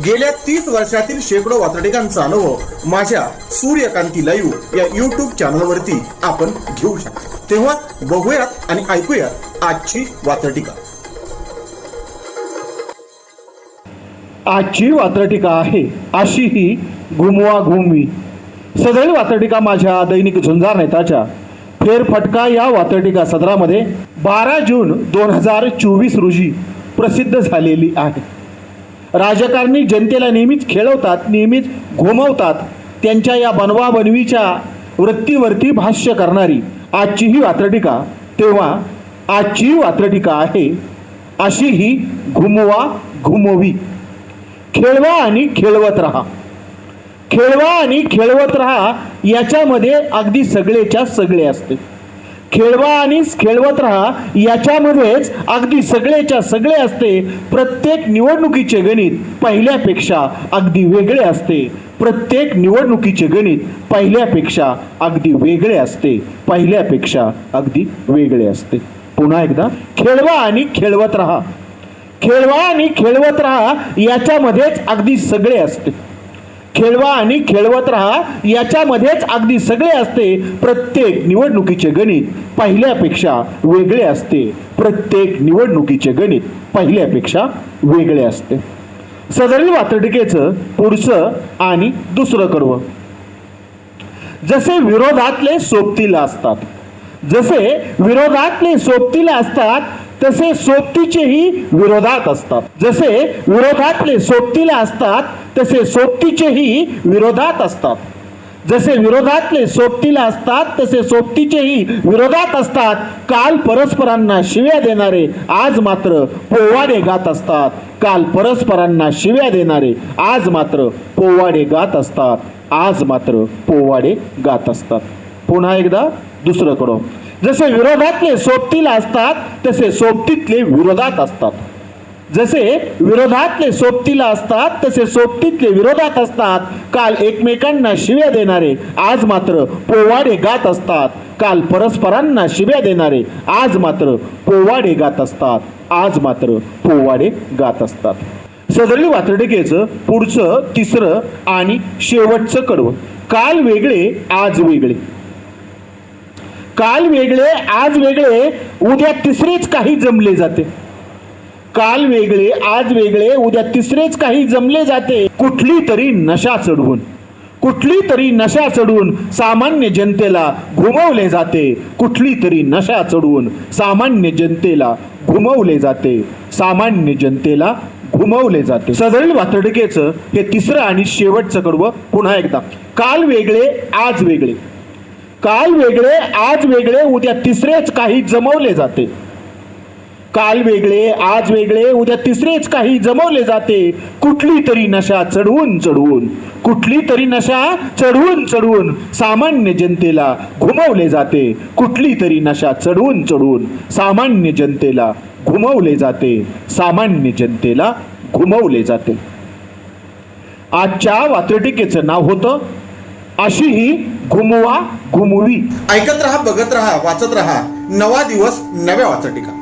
गेल्या तीस वर्षातील शेकडो वातडिकांचा अनुभव माझ्या सूर्यकांती लाईव्ह या युट्यूब चॅनलवरती आपण घेऊ शकतो. तेव्हा बघूयात आणि ऐकूयात आजची वातडिका आजची वात्रटिका आहे अशी ही घुमवा घुमवी सदैव वात्रटिका माझ्या दैनिक झुंजार नेताच्या फेरफटका या वात्रटिका सदरामध्ये बारा जून दोन हजार चोवीस रोजी प्रसिद्ध झालेली आहे. राजकारणी जनतेला नेहमीच खेळवतात नेहमीच घुमवतात. त्यांच्या या बनवाबनवीच्या वृत्तीवरती भाष्य करणारी आजची ही वात्रटिका. तेव्हा आजची वात्रटिका आहे अशी ही घुमवा घुमवी. खेळवा आणि खेळवत राहा. खेळवा आणि खेळवत राहा याच्यामध्ये अगदी सगळेच्या सगळे असते. खेळवा आणि खेळवत राहा. याच्यामध्येच अगदी सगळेच्या सगळे असते. प्रत्येक निवडणुकीचे गणित पहिल्यापेक्षा अगदी वेगळे असते. प्रत्येक निवडणुकीचे गणित पहिल्यापेक्षा अगदी वेगळे असते. पहिल्यापेक्षा अगदी वेगळे असते. पुन्हा एकदा खेळवा आणि खेळवत राहा. खेळवा आणि खेळवत राहा. याच्यामध्येच अगदी सगळे असते. खेळवा आणि खेळवत राहा. याच्यामध्येच अगदी सगळे असते. प्रत्येक निवडणुकीचे गणित पहिल्यापेक्षा वेगळे असते. प्रत्येक निवडणुकीचे गणित पहिल्यापेक्षा वेगळे असते. सदरील वातडिकेचं पुढचं आणि दुसरं कडवं. जसे विरोधातले सोबतीला असतात. जसे विरोधातले सोबतीला असतात तसे सोबतीचेही विरोधात असतात. जसे विरोधातले सोबतीला असतात तसे सोबतीचेही विरोधात असतात. जसे विरोधातले सोबतीला असतात तसे सोबतीचेही विरोधात असतात. काल परस्परांना शिव्या देणारे आज मात्र पोवाडे गात असतात. काल परस्परांना शिव्या देणारे आज मात्र पोवाडे गात असतात. आज मात्र पोवाडे गात असतात. पुन्हा एकदा दुसरं कडं जसे विरोधातले सोबतीला असतात तसे सोबतीतले विरोधात असतात. जसे विरोधातले सोबतीला असतात तसे सोबतीतले विरोधात असतात. काल एकमेकांना शिव्या देणारे आज मात्र पोवाडे गात असतात. काल परस्परांना शिव्या देणारे आज मात्र पोवाडे गात असतात. आज मात्र पोवाडे गात असतात. सदरली वातडिकेचं पुढचं तिसरं आणि शेवटचं कडवं. काल वेगळे आज वेगळे. काल वेगळे आज वेगळे उद्या तिसरेच काही जमले जाते. काल वेगळे आज वेगळे उद्या तिसरेच काही जमले जाते. कुठली तरी नशा चढवून कुठली तरी नशा चढवून सामान्य जनतेला घुमवले जाते. कुठली तरी नशा चढवून सामान्य जनतेला घुमवले जाते. सामान्य जनतेला घुमवले जाते. सदरील वातडकेचं हे तिसरं आणि शेवटचं कडवं पुन्हा एकदा. काल वेगळे आज वेगळे. काल वेगळे आज वेगळे उद्या तिसरेच काही जमवले जाते. काल वेगळे आज वेगळे उद्या तिसरेच काही जमवले जाते. कुठली तरी नशा चढवून चढवून. कुठली तरी नशा चढवून चढवून सामान्य जनतेला घुमवले जाते. कुठली तरी नशा चढवून चढवून सामान्य जनतेला घुमवले जाते. सामान्य जनतेला घुमवले जाते. आजच्या वात्रटिकेचं नाव होतं अशी ही घुमवा घुमवी. ऐकत रहा बघत रहा वाचत रहा. नवा दिवस नव्या वाचटिका.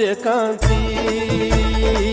सूर्यकांती सूर्यकांती